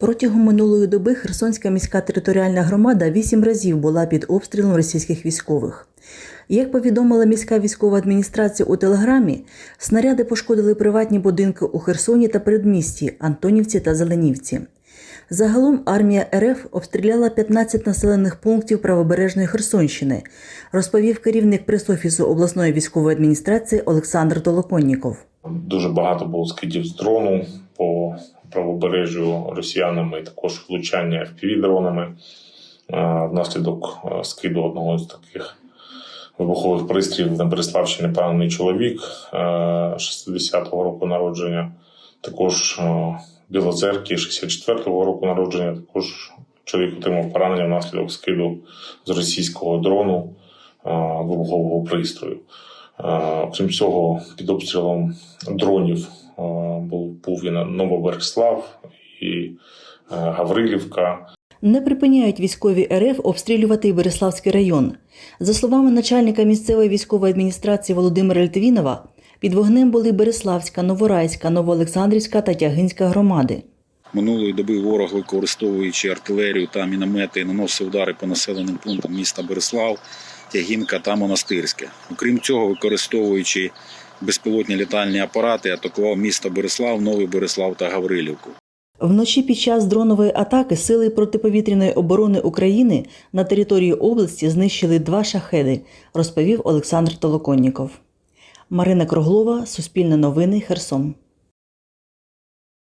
Протягом минулої доби Херсонська міська територіальна громада вісім разів була під обстрілом російських військових. Як повідомила міська військова адміністрація у телеграмі, снаряди пошкодили приватні будинки у Херсоні та передмісті Антонівці та Зеленівці. Загалом армія РФ обстріляла 15 населених пунктів правобережної Херсонщини, розповів керівник пресофісу обласної військової адміністрації Олександр Толоконніков. Дуже багато було скидів з дрону по правобережжю росіянами, також влучання FPV-дронами. Е, Внаслідок е, скиду одного з таких вибухових пристроїв на Береславщині поранений чоловік е, 60-го року народження. Також е, Білозерки 64-го року народження. Також чоловік отримав поранення внаслідок скиду з російського дрону е, вибухового пристрою. Окрім цього, під обстрілом дронів був, був і на Новобереслав і Гаврилівка. Не припиняють військові РФ обстрілювати і Береславський район. За словами начальника місцевої військової адміністрації Володимира Литвінова, під вогнем були Береславська, Новорайська, Новоолександрівська та Тягинська громади. Минулої доби ворог, використовуючи артилерію та міномети, наносив удари по населеним пунктам міста Береслав, Тягінка та Монастирське. Окрім цього, використовуючи безпілотні літальні апарати, атакував місто Береслав, Новий Береслав та Гаврилівку. Вночі під час дронової атаки сили протиповітряної оборони України на території області знищили два шахеди, розповів Олександр Толоконніков. Марина Круглова, Суспільне новини, Херсон.